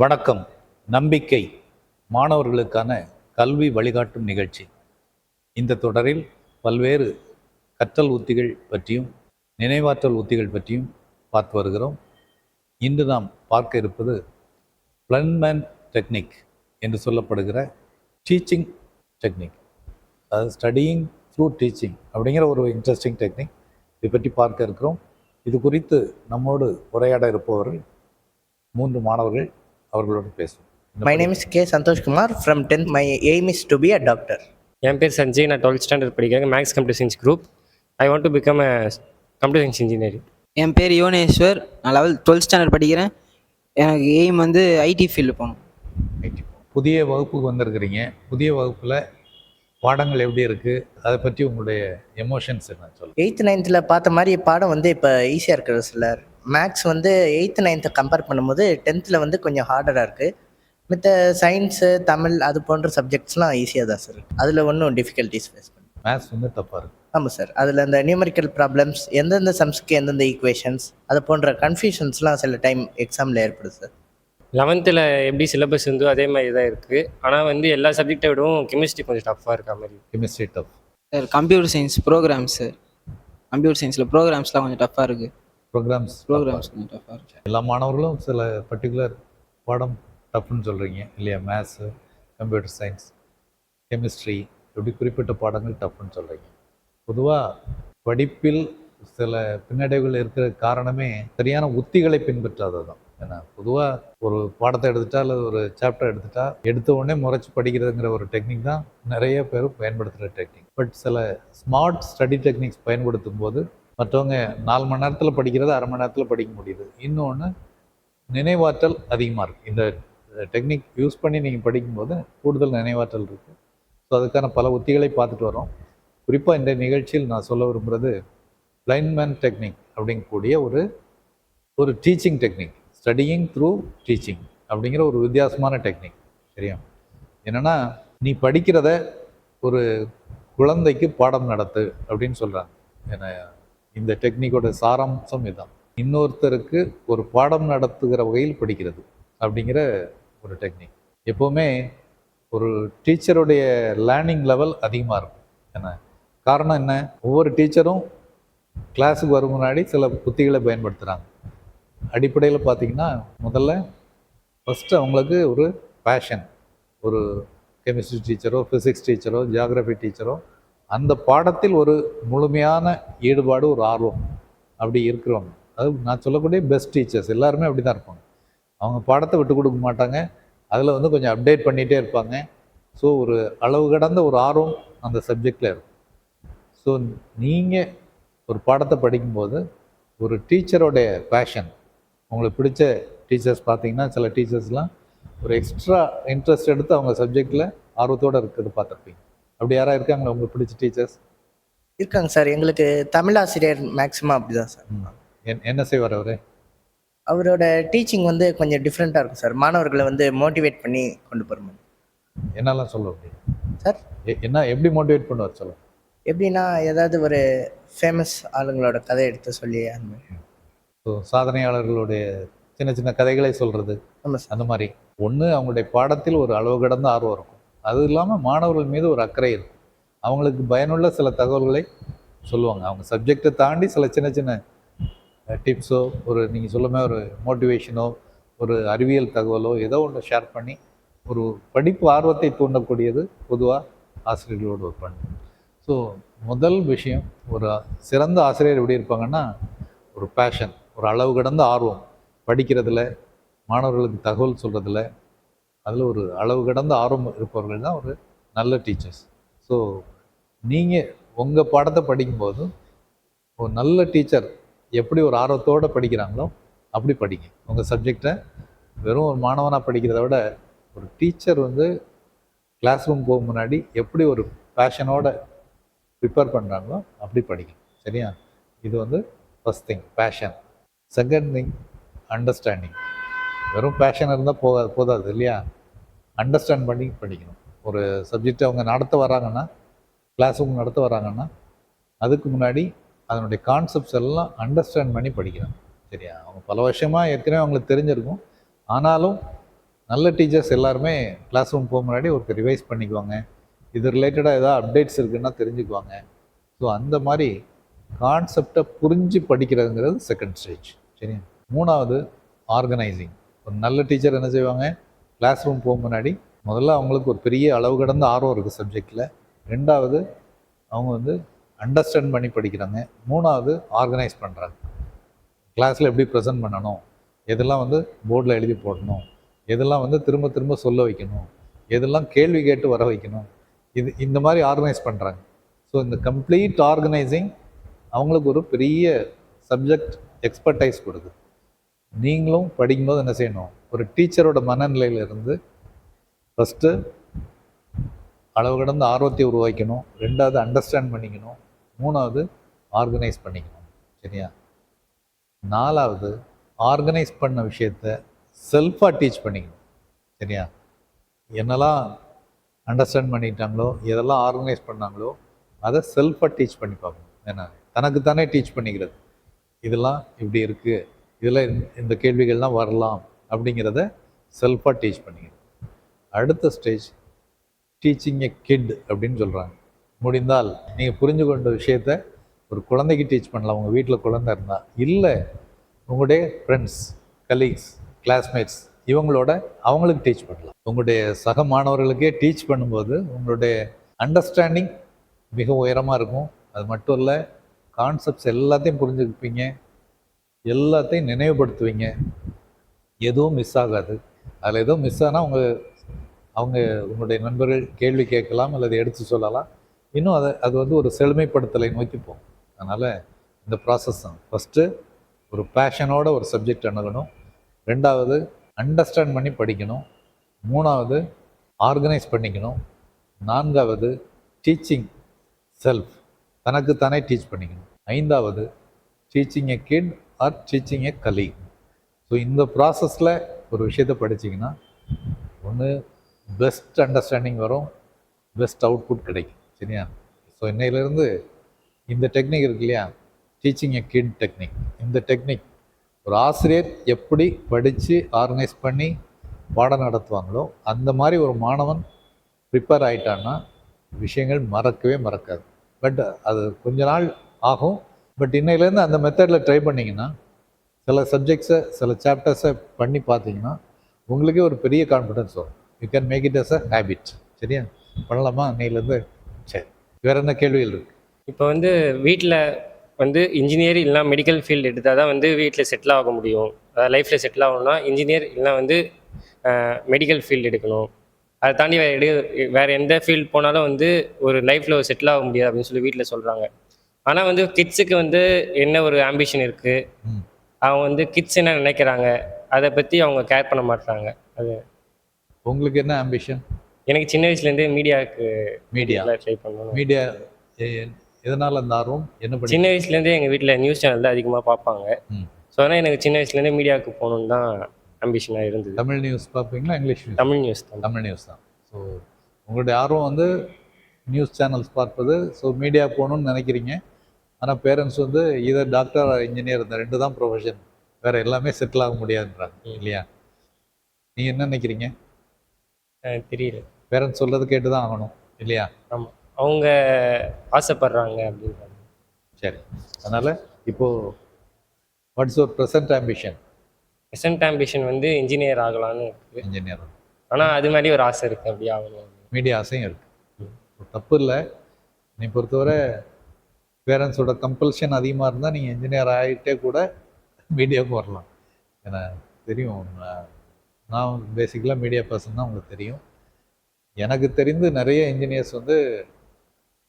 வணக்கம். நம்பிக்கை. மாணவர்களுக்கான கல்வி வழிகாட்டும் நிகழ்ச்சி. இந்த தொடரில் பல்வேறு கற்றல் உத்திகள் பற்றியும் நினைவாற்றல் உத்திகள் பற்றியும் பார்த்து வருகிறோம். இன்று நாம் பார்க்க இருப்பது பிளன்மேன் டெக்னிக் என்று சொல்லப்படுகிற டீச்சிங் டெக்னிக் அதாவது ஸ்டடியிங் த்ரூ டீச்சிங் அப்படிங்கிற ஒரு இன்ட்ரெஸ்டிங் டெக்னிக் இதை பற்றி பார்க்க இருக்கிறோம். இது குறித்து நம்மோடு உரையாட இருப்பவர்கள் மூன்று மாணவர்கள் அவர்களோடு பேசுவோம். My name is K. Santosh Kumar. From 10th, my aim is to be a doctor. என் பேர் சஞ்சய். நான் டுவெல்த் ஸ்டாண்டர்ட் படிக்கிறேன். Maths computer science group I want to become a computer science engineering என் பேர் யோனேஸ்வர் நான் லெவல் டுவெல்த் ஸ்டாண்டர்ட் படிக்கிறேன். எனக்கு aim வந்து IT field போகணும். புதிய வகுப்புக்கு வந்திருக்கிறீங்க. புதிய வகுப்பில் பாடங்கள் எப்படி இருக்குது அதை பற்றி உங்களுடைய எமோஷன்ஸ் என்ன சொல்லுங்கள் எயித்து நைன்த்தில் பார்த்த மாதிரி பாடம் வந்து இப்போ ஈஸியாக இருக்கிறது சார் மேக்ஸ் வந்து எயித்து நைன்த்தை கம்பேர் பண்ணும்போது டென்த்தில் வந்து கொஞ்சம் ஹார்டராக இருக்குது மித்த சயின்ஸு தமிழ் அது போன்ற சப்ஜெக்ட்ஸ்லாம் ஈஸியாக தான் சார் அதில் ஒன்றும் டிஃபிகல்ட்டிஸ் ஃபேஸ் பண்ணி மேத்ஸ் வந்து தப்பாக இருக்குது ஆமாம் சார் அதில் அந்த நியூமரிக்கல் ப்ராப்ளம்ஸ் எந்தெந்த சம்ஸ்க்கு எந்தெந்த ஈக்குவேஷன்ஸ் அது போன்ற கன்ஃபியூஷன்ஸ்லாம் சில டைம் எக்ஸாமில் ஏற்படுது சார் லெவன்த்தில் எப்படி சிலபஸ் இருந்தோ அதே மாதிரி தான் இருக்குது ஆனால் வந்து எல்லா சப்ஜெக்டை விடவும் கெமிஸ்ட்ரி கொஞ்சம் டஃப்பாக இருக்க மாதிரி chemistry tough sir computer science programs computer சயின்ஸில் ப்ரோக்ராம்ஸ்லாம் கொஞ்சம் டஃப்பாக இருக்குது ப்ரோக்ராம்ஸ் ப்ரோக்ராம்ஸ் எல்லா மாணவர்களும் சில பர்டிகுலர் பாடம் டஃப்னு சொல்கிறீங்க இல்லையா? மேத்ஸு கம்ப்யூட்டர் சயின்ஸ் கெமிஸ்ட்ரி இப்படி குறிப்பிட்ட பாடங்கள் டஃப்னு சொல்கிறீங்க பொதுவாக படிப்பில் சில பின்னடைவுகள் இருக்கிற காரணமே சரியான உத்திகளை பின்பற்றாதது தான் ஏன்னா பொதுவாக ஒரு பாடத்தை எடுத்துட்டா அல்லது ஒரு சாப்டர் எடுத்துட்டா எடுத்த உடனே முறைச்சி படிக்கிறதுங்கிற ஒரு டெக்னிக் தான் நிறைய பேர் பயன்படுத்துகிற டெக்னிக் பட் சில ஸ்மார்ட் ஸ்டடி டெக்னிக்ஸ் பயன்படுத்தும் போது மற்றவங்க நாலு மணி நேரத்தில் படிக்கிறத அரை மணி நேரத்தில் படிக்க முடியுது. இன்னொன்று நினைவாற்றல் அதிகமாக இருக்குது இந்த டெக்னிக் யூஸ் பண்ணி நீங்கள் படிக்கும்போது கூடுதல் நினைவாற்றல் இருக்குது ஸோ அதுக்கான பல உத்திகளை பார்த்துட்டு வரோம். குறிப்பாக இந்த நிகழ்ச்சியில் நான் சொல்ல விரும்புகிறது பிளைன்மேன் டெக்னிக் அப்படிங்கக்கூடிய ஒரு ஒரு teaching technique studying through teaching அப்படிங்கிற ஒரு வித்தியாசமான டெக்னிக் சரியா? என்னென்னா நீ படிக்கிறத ஒரு குழந்தைக்கு பாடம் நடத்து அப்படின்னு சொல்கிறாங்க என்ன இந்த டெக்னிக்கோட சாராம்சம் இதுதான். இன்னொருத்தருக்கு ஒரு பாடம் நடத்துகிற வகையில் படிக்கிறது அப்படிங்கிற ஒரு டெக்னிக். எப்போவுமே ஒரு டீச்சருடைய லேர்னிங் லெவல் அதிகமாக இருக்கும். என்ன காரணம் என்ன? ஒவ்வொரு டீச்சரும் கிளாஸுக்கு வரும் முன்னாடி சில புத்திகளை பயன்படுத்துகிறாங்க அடிப்படையில் பார்த்தீங்கன்னா முதல்ல ஃபஸ்ட்டு அவங்களுக்கு ஒரு பேஷன் ஒரு கெமிஸ்ட்ரி டீச்சரோ ஃபிசிக்ஸ் டீச்சரோ ஜியாகிரஃபி டீச்சரோ அந்த பாடத்தில் ஒரு முழுமையான ஈடுபாடு ஒரு ஆர்வம் அப்படி இருக்கிறவங்க. அது நான் சொல்லக்கூடிய பெஸ்ட் டீச்சர்ஸ் எல்லாருமே அப்படி தான் இருப்பாங்க. அவங்க பாடத்தை விட்டு கொடுக்க மாட்டாங்க. அதில் வந்து கொஞ்சம் அப்டேட் பண்ணிகிட்டே இருப்பாங்க. ஸோ ஒரு அளவு கடந்த ஒரு ஆர்வம் அந்த சப்ஜெக்டில் இருக்கும். ஸோ நீங்கள் ஒரு பாடத்தை படிக்கும்போது ஒரு டீச்சரோடைய பேஷன் உங்களுக்கு பிடிச்ச டீச்சர்ஸ் பார்த்தீங்கன்னா சில டீச்சர்ஸ்லாம் ஒரு எக்ஸ்ட்ரா இன்ட்ரெஸ்ட் எடுத்து அவங்க சப்ஜெக்டில் ஆர்வத்தோடு இருக்கிறது பார்த்துருப்பீங்க. அப்படி யாராக இருக்காங்களா உங்களுக்கு பிடிச்ச டீச்சர்ஸ் இருக்காங்க சார். எங்களுக்கு தமிழ் ஆசிரியர் மேக்ஸிமம் அப்படி தான் சார் என் என்ன செய்வார் அவர்? அவரோட டீச்சிங் வந்து கொஞ்சம் டிஃப்ரெண்ட்டாக இருக்கும் சார். மாணவர்களை வந்து மோட்டிவேட் பண்ணி கொண்டு போகிற என்னெல்லாம் சொல்ல முடியும்? சார்? என்ன எப்படி மோட்டிவேட் பண்ணுவார் சொல்ல எப்படின்னா ஏதாவது ஒரு ஃபேமஸ் ஆளுங்களோட கதை எடுத்து சொல்லி அந்த மாதிரி. ஸோ சாதனையாளர்களுடைய சின்ன சின்ன கதைகளை சொல்கிறது அந்த மாதிரி. ஒன்று அவங்களுடைய பாடத்தில் ஒரு அளவு கடந்த ஆர்வம் இருக்கும். அது இல்லாமல் மாணவர்கள் மீது ஒரு அக்கறை இருக்கும். அவங்களுக்கு பயனுள்ள சில தகவல்களை சொல்லுவாங்க. அவங்க சப்ஜெக்டை தாண்டி சில சின்ன சின்ன டிப்ஸோ ஒரு நீங்கள் சொல்லுமே ஒரு மோட்டிவேஷனோ ஒரு அறிவியல் தகவலோ ஏதோ ஒன்று ஷேர் பண்ணி ஒரு படிப்பு ஆர்வத்தை தூண்டக்கூடியது பொதுவாக ஆசிரியர்களோடு ஒரு பண்ணும். ஸோ முதல் விஷயம் ஒரு சிறந்த ஆசிரியர் எப்படி இருப்பாங்கன்னா ஒரு பேஷன் ஒரு அளவு கடந்த ஆர்வம். படிக்கிறதுல மாணவர்களுக்கு தகவல் சொல்கிறதுல அதில் ஒரு அளவு கடந்த ஆர்வம் இருப்பவர்கள் தான் ஒரு நல்ல டீச்சர்ஸ். ஸோ நீங்கள் உங்கள் பாடத்தை படிக்கும்போது ஒரு நல்ல டீச்சர் எப்படி ஒரு ஆர்வத்தோடு படிக்கிறாங்களோ அப்படி படிங்க. உங்கள் சப்ஜெக்டை வெறும் ஒரு மாணவனாக படிக்கிறத விட ஒரு டீச்சர் வந்து கிளாஸ் ரூம் போக முன்னாடி எப்படி ஒரு பேஷனோட ப்ரிப்பேர் பண்ணுறாங்களோ அப்படி படிக்கும் சரியா? இது வந்து first thing passion second thing understanding வெறும் பேஷன் இருந்தால் போகாது போதாது இல்லையா? அண்டர்ஸ்டாண்ட் பண்ணி படிக்கணும். ஒரு சப்ஜெக்ட் அவங்க நடத்த வராங்கன்னா கிளாஸ் ரூம் நடத்த வராங்கன்னா அதுக்கு முன்னாடி அதனுடைய கான்செப்ட்ஸ் எல்லாம் அண்டர்ஸ்டாண்ட் பண்ணி படிக்கிறாங்க சரியா? அவங்க பல வருஷமாக ஏற்கனவே அவங்களுக்கு தெரிஞ்சிருக்கும். ஆனாலும் நல்ல டீச்சர்ஸ் எல்லாருமே கிளாஸ் ரூம் போக முன்னாடி ஒருத்தர் ரிவைஸ் பண்ணிக்குவாங்க. இது ரிலேட்டடாக ஏதாவது அப்டேட்ஸ் இருக்குன்னா தெரிஞ்சுக்குவாங்க. ஸோ அந்த மாதிரி கான்செப்டை புரிஞ்சு படிக்கிறதுங்கிறது செகண்ட் ஸ்டேஜ் சரியா? மூணாவது ஆர்கனைசிங் ஒரு நல்ல டீச்சர் என்ன செய்வாங்க? கிளாஸ் ரூம் போக முன்னாடி முதல்ல அவங்களுக்கு ஒரு பெரிய அளவு கடந்த ஆர்வம் இருக்குது சப்ஜெக்டில் ரெண்டாவது அவங்க வந்து அண்டர்ஸ்டாண்ட் பண்ணி படிக்கிறாங்க. மூணாவது ஆர்கனைஸ் பண்ணுறாங்க கிளாஸில் எப்படி ப்ரெசென்ட் பண்ணணும்? எதெல்லாம் வந்து போர்டில் எழுதி போடணும்? எதெல்லாம் வந்து திரும்ப திரும்ப சொல்ல வைக்கணும்? எதெல்லாம் கேள்வி கேட்டு வர வைக்கணும்? இது இந்த மாதிரி ஆர்கனைஸ் பண்ணுறாங்க ஸோ இந்த கம்ப்ளீட் ஆர்கனைசிங் அவங்களுக்கு ஒரு பெரிய சப்ஜெக்ட் எக்ஸ்பர்டைஸ் கொடுக்குது. நீங்களும் படிக்கும்போது என்ன செய்யணும்? ஒரு டீச்சரோட மனநிலையிலிருந்து ஃபஸ்ட்டு அளவு கடந்த ஆர்வத்தை உருவாக்கணும். ரெண்டாவது அண்டர்ஸ்டாண்ட் பண்ணிக்கணும். மூணாவது ஆர்கனைஸ் பண்ணிக்கணும். சரியா? நாலாவது ஆர்கனைஸ் பண்ண விஷயத்த செல்ஃபாக டீச் பண்ணிக்கணும். சரியா? என்னெல்லாம் அண்டர்ஸ்டாண்ட் பண்ணிட்டாங்களோ எதெல்லாம் ஆர்கனைஸ் பண்ணாங்களோ அதை செல்ஃபாக டீச் பண்ணி பார்க்கணும். ஏன்னா தனக்குத்தானே டீச் பண்ணிக்கிறது. இதெல்லாம் இப்படி இருக்குது இதெல்லாம் இந்த கேள்விகள்லாம் வரலாம். அப்படிங்கிறத செல்ஃபாக டீச் பண்ணிக்கணும். அடுத்த ஸ்டேஜ் டீச்சிங் எ கிட் அப்படின்னு சொல்கிறாங்க முடிந்தால் நீங்கள் புரிஞ்சு கொண்ட விஷயத்த ஒரு குழந்தைக்கு டீச் பண்ணலாம். உங்கள் வீட்டில் குழந்தை இருந்தால் இல்லை உங்களுடைய ஃப்ரெண்ட்ஸ் கலீக்ஸ் கிளாஸ்மேட்ஸ் இவங்களோட அவங்களுக்கு டீச் பண்ணலாம். உங்களுடைய சக மாணவர்களுக்கே டீச் பண்ணும்போது உங்களுடைய அண்டர்ஸ்டாண்டிங் மிக உயரமாக இருக்கும். அது மட்டும் இல்லை கான்செப்ட்ஸ் எல்லாத்தையும் புரிஞ்சுக்குப்பீங்க எல்லாத்தையும் நினைவுபடுத்துவீங்க. எதுவும் மிஸ் ஆகாது. அதில் எதுவும் மிஸ் ஆனால் உங்கள் அவங்க உங்களுடைய நண்பர்கள் கேள்வி கேட்கலாம் அல்லது எடுத்து சொல்லலாம். இன்னும் அதை அது வந்து ஒரு செழுமைப்படுத்தலை நோக்கி போகும். அதனால் இந்த ப்ராசஸ் தான். ஃபஸ்ட்டு ஒரு பேஷனோட ஒரு சப்ஜெக்ட் அணுகணும். ரெண்டாவது அண்டர்ஸ்டாண்ட் பண்ணி படிக்கணும். மூணாவது ஆர்கனைஸ் பண்ணிக்கணும். நான்காவது டீச்சிங் செல்ஃப் தனக்கு தானே டீச் பண்ணிக்கணும். ஐந்தாவது teaching a kid or teaching a colleague so இந்த ப்ராசஸில் ஒரு விஷயத்த படிச்சிங்கன்னா ஒன்று பெஸ்ட் அண்டர்ஸ்டாண்டிங் வரும் பெஸ்ட் அவுட்புட் கிடைக்கும். சரியா? ஸோ இன்னையிலேருந்து இந்த டெக்னிக் இருக்கு இல்லையா? டீச்சிங் எ கிட் டெக்னிக் இந்த டெக்னிக் ஒரு ஆசிரியர் எப்படி படித்து ஆர்கனைஸ் பண்ணி பாடம் நடத்துவாங்களோ அந்த மாதிரி ஒரு மாணவன் ப்ரிப்பேர் ஆயிட்டான்னா விஷயங்கள் மறக்கவே மறக்காது. பட் அது கொஞ்ச நாள் ஆகும். பட் இன்னையிலேருந்து அந்த மெத்தடில் ட்ரை பண்ணிங்கன்னா சில சப்ஜெக்ட்ஸை சில சாப்டர்ஸை பண்ணி பார்த்தீங்கன்னா உங்களுக்கே ஒரு பெரிய கான்ஃபிடன்ஸ் வரும். You can make it as a habit சரியா? பண்ணலாமா? இன்னையிலேருந்து சரி. வேற என்ன கேள்விகள் இருக்கு? இப்போ வந்து வீட்டில் வந்து இன்ஜினியர் இல்லைனா மெடிக்கல் ஃபீல்டு எடுத்தால் தான் வந்து வீட்டில் செட்டில் ஆக முடியும். அதாவது லைஃப்பில் செட்டில் ஆகணும்னா இன்ஜினியர் இல்லைனா வந்து மெடிக்கல் ஃபீல்டு எடுக்கணும். அதை தாண்டி வேறு எடு வேறு எந்த ஃபீல்டு போனாலும் வந்து ஒரு லைஃப்பில் செட்டில் ஆக முடியாது அப்படின்னு சொல்லி வீட்டில் சொல்கிறாங்க ஆனால் வந்து கிட்ஸுக்கு வந்து என்ன ஒரு ஆம்பிஷன் இருக்குது. அவங்க வந்து கிட்ஸ் என்ன நினைக்கிறாங்க அதை பற்றி அவங்க கேர் பண்ண மாட்டாங்க அது உங்களுக்கு என்ன ஆம்பிஷன் எனக்கு சின்ன வயசுலேருந்தே மீடியாவுக்கு மீடியா ட்ரை பண்ணணும். மீடியா எதனால் அந்த ஆர்வம்? என்ன பண்ணி சின்ன வயசுலேருந்தே எங்கள் வீட்டில் நியூஸ் சேனல் தான் அதிகமாக பார்ப்பாங்க. ஸோ அதனால் எனக்கு சின்ன வயசுலேருந்தே மீடியாவுக்கு போகணுன்னு தான் ஆம்பிஷனாக இருந்தது. தமிழ் நியூஸ் பார்ப்பீங்களா இங்கிலீஷ் நியூஸ் தமிழ் நியூஸ் தான். தமிழ் நியூஸ் தான். ஸோ உங்களுடைய ஆர்வம் வந்து நியூஸ் சேனல்ஸ் பார்ப்பது. ஸோ மீடியா போகணும்னு நினைக்கிறீங்க. ஆனால் பேரண்ட்ஸ் வந்து இதை டாக்டர் இன்ஜினியர் இந்த ரெண்டு தான் ப்ரொஃபஷன் வேற எல்லாமே செட்டில் ஆக முடியாதுன்றாங்க இல்லையா? நீங்கள் என்ன நினைக்கிறீங்க? தெரியல. பேரண்ட்ஸ் சொல்றது கேட்டு தான் ஆகணும் இல்லையா? ஆமாம் அவங்க ஆசைப்படுறாங்க அப்படின்றாங்க. சரி. அதனால் இப்போது what's your present ambition present ambition வந்து இன்ஜினியர் ஆகலான்னு இருக்குது இன்ஜினியர் ஆனால் அது மாதிரி ஒரு ஆசை இருக்குது அப்படி ஆகணும் மீடியா ஆசையும் இருக்குது தப்பு இல்லை. நீ பொறுத்தவரை பேரண்ட்ஸோட கம்பல்ஷன் அதிகமாக இருந்தால் நீங்கள் இன்ஜினியர் ஆகிட்டே கூட மீடியாவுக்கு வரலாம். ஏன்னா தெரியும். நான் பேசிக்கலாக மீடியா பர்சன் தான் உங்களுக்கு தெரியும். எனக்கு தெரிந்து நிறைய இன்ஜினியர்ஸ் வந்து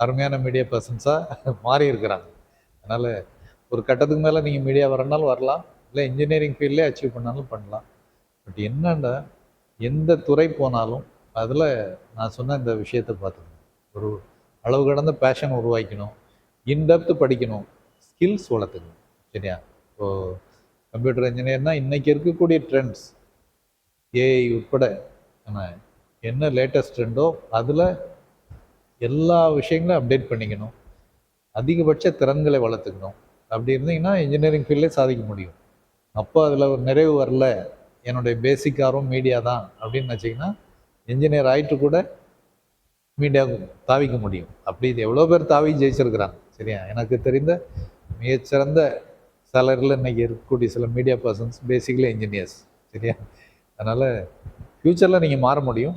அருமையான மீடியா பர்சன்ஸாக மாறி இருக்கிறாங்க. அதனால் ஒரு கட்டத்துக்கு மேலே நீங்கள் மீடியா வரனாலும் வரலாம். இல்லை இன்ஜினியரிங் ஃபீல்டே அச்சீவ் பண்ணாலும் பண்ணலாம். பட் என்னென்னா எந்த துறை போனாலும் அதில் நான் சொன்ன இந்த விஷயத்தை பார்த்துக்கணும். ஒரு அளவு கடந்த பேஷன் உருவாக்கணும் இன்டெப்த் படிக்கணும். ஸ்கில்ஸ் வளர்த்துக்கணும். சரியா? இப்போ கம்ப்யூட்டர் இன்ஜினியர்னா இன்றைக்கி இருக்கக்கூடிய ட்ரெண்ட்ஸ் ஏஐ உட்பட என்ன என்ன லேட்டஸ்ட் ட்ரெண்டோ அதில் எல்லா விஷயங்களும் அப்டேட் பண்ணிக்கணும். அதிகபட்ச திறன்களை வளர்த்துக்கணும். அப்படி இருந்தீங்கன்னா இன்ஜினியரிங் ஃபீல்டே சாதிக்க முடியும். அப்போ அதில் ஒரு நிறைவு வரல. என்னுடைய பேசிக் ஆர்வம் மீடியா தான் அப்படின்னு வச்சிங்கன்னா இன்ஜினியர் ஆகிட்டு கூட மீடியாவுக்கு தாவிக்க முடியும். அப்படி இது எவ்வளோ பேர் தாவி ஜெயிச்சிருக்கிறாங்க? சரியா? எனக்கு தெரிந்த மிகச்சிறந்த சேலரியில் இன்றைக்கி இருக்கக்கூடிய சில மீடியா பர்சன்ஸ் பேசிக்கலி இன்ஜினியர்ஸ் சரியா? அதனால் ஃப்யூச்சரில் நீங்கள் மாற முடியும்.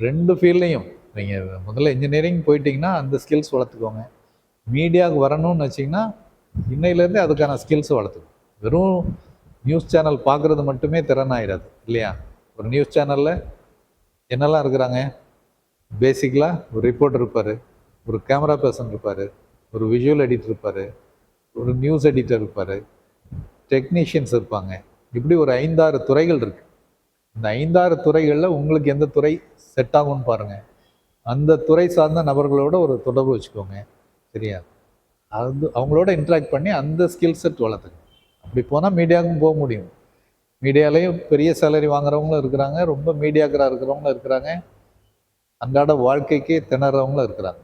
ரெண்டு ஃபீல்டையும் நீங்கள் முதல்ல இன்ஜினியரிங் போயிட்டீங்கன்னா அந்த ஸ்கில்ஸ் வளர்த்துக்கோங்க. மீடியாவுக்கு வரணும்னு வச்சிங்கன்னா இன்னையிலேருந்தே அதுக்கான ஸ்கில்ஸ் வளர்த்துக்கணும் வெறும் நியூஸ் சேனல் பார்க்குறது மட்டுமே திறனாயிடாது இல்லையா? ஒரு நியூஸ் சேனலில் என்னெல்லாம் இருக்கிறாங்க? பேசிக்கலாக ஒரு ரிப்போர்ட் இருப்பார் ஒரு கேமரா பர்சன் இருப்பார் ஒரு விஷுவல் எடிட்டர் இருப்பார் ஒரு நியூஸ் எடிட்டர் இருப்பார். டெக்னீஷியன்ஸ் இருப்பாங்க. இப்படி ஒரு ஐந்தாறு துறைகள் இருக்குது இந்த ஐந்தாறு துறைகளில் உங்களுக்கு எந்த துறை செட் ஆகும்னு பாருங்கள் அந்த துறை சார்ந்த நபர்களோட ஒரு தொடர்பு வச்சுக்கோங்க. சரியா? அது அவங்களோட இன்ட்ராக்ட் பண்ணி அந்த ஸ்கில் செட் வளர்த்துங்க. அப்படி போனால் மீடியாவுக்கும் போக முடியும். மீடியாலேயும் பெரிய சேலரி வாங்குறவங்களும் இருக்கிறாங்க ரொம்ப மீடியாக்கராக இருக்கிறவங்களும் இருக்கிறாங்க. அன்றாட வாழ்க்கைக்கே திணறவங்களும் இருக்கிறாங்க.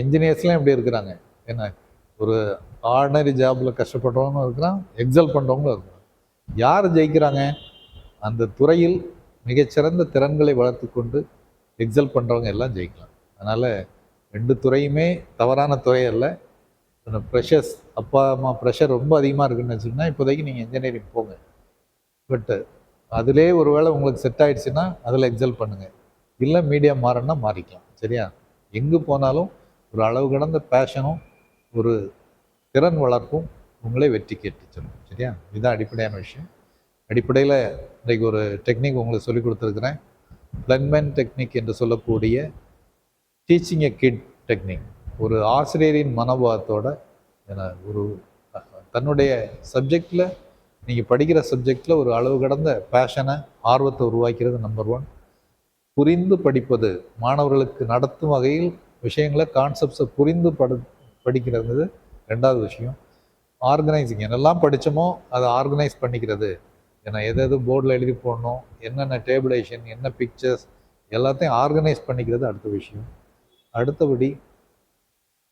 என்ஜினியர்ஸ்லாம் எப்படி இருக்கிறாங்க. என்ன? ஒரு ஆர்டினரி ஜாபில் கஷ்டப்படுறவங்களும் இருக்கிறான் எக்ஸல் பண்ணுறவங்களும் இருக்கிறான். யார் ஜெயிக்கிறாங்க? அந்த துறையில் மிகச்சிறந்த திறன்களை வளர்த்து கொண்டு எக்ஸல் பண்ணுறவங்க எல்லாம் ஜெயிக்கலாம். அதனால் ரெண்டு துறையுமே தவறான துறை அல்ல. ப்ரெஷர்ஸ் அப்பா அம்மா ப்ரெஷர் ரொம்ப அதிகமாக இருக்குன்னு வச்சுன்னா இப்போதைக்கு நீங்கள் இன்ஜினியரிங் போங்க. பட்டு அதிலே ஒரு வேளை உங்களுக்கு செட் ஆகிடுச்சுன்னா அதில் எக்ஸல் பண்ணுங்கள் இல்லை மீடியா மாறன்னா மாறிக்கலாம் சரியா? எங்கே போனாலும் ஒரு அளவு கடந்த பேஷனும் ஒரு திறன் வளர்ப்பும் உங்களே வெற்றி கேட்டுச்சிடும் சரியா? இதுதான் அடிப்படையான விஷயம். அடிப்படையில் இன்றைக்கு ஒரு டெக்னிக் உங்களுக்கு சொல்லி கொடுத்துருக்குறேன். பிளன்மென் டெக்னிக் என்று சொல்லக்கூடிய டீச்சிங் எ கிட் டெக்னிக் ஒரு ஆசிரியரின் மனோபாவத்தோட என்ன ஒரு தன்னுடைய சப்ஜெக்டில் நீங்கள் படிக்கிற சப்ஜெக்டில் ஒரு அளவு கடந்த பேஷனை ஆர்வத்தை உருவாக்கிறது நம்பர் ஒன் புரிந்து படிப்பது மாணவர்களுக்கு நடத்தும் வகையில் விஷயங்களை கான்செப்ட்ஸை புரிந்து படு படிக்கிறது ரெண்டாவது விஷயம். ஆர்கனைசிங் என்னெல்லாம் படித்தோமோ அதை ஆர்கனைஸ் பண்ணிக்கிறது. ஏன்னா எது எது போர்டில் எழுதி போடணும் என்னென்ன டேபிளேஷன் என்ன பிக்சர்ஸ் எல்லாத்தையும் ஆர்கனைஸ் பண்ணிக்கிறது அடுத்த விஷயம். அடுத்தபடி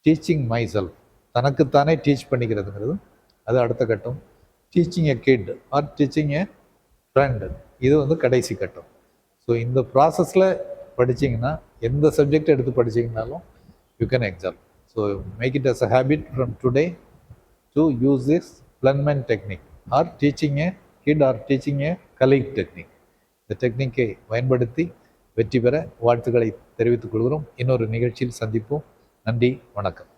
டீச்சிங் மை செல்ஃப் தனக்குத்தானே டீச் பண்ணிக்கிறதுங்கிறது. அது அடுத்த கட்டம். Teaching a kid or teaching a friend இது வந்து கடைசி கட்டம். ஸோ இந்த ப்ராசஸில் படிச்சிங்கன்னா எந்த சப்ஜெக்ட் எடுத்து படிச்சிங்கனாலும் you can exam so make it as a habit from today to use this Feynman technique or teaching a kid or teaching a colleague technique இந்த டெக்னிக்கை பயன்படுத்தி வெற்றி பெற வாழ்த்துக்களை தெரிவித்துக் கொள்கிறோம். இன்னொரு நிகழ்ச்சியில் சந்திப்போம். நன்றி வணக்கம்.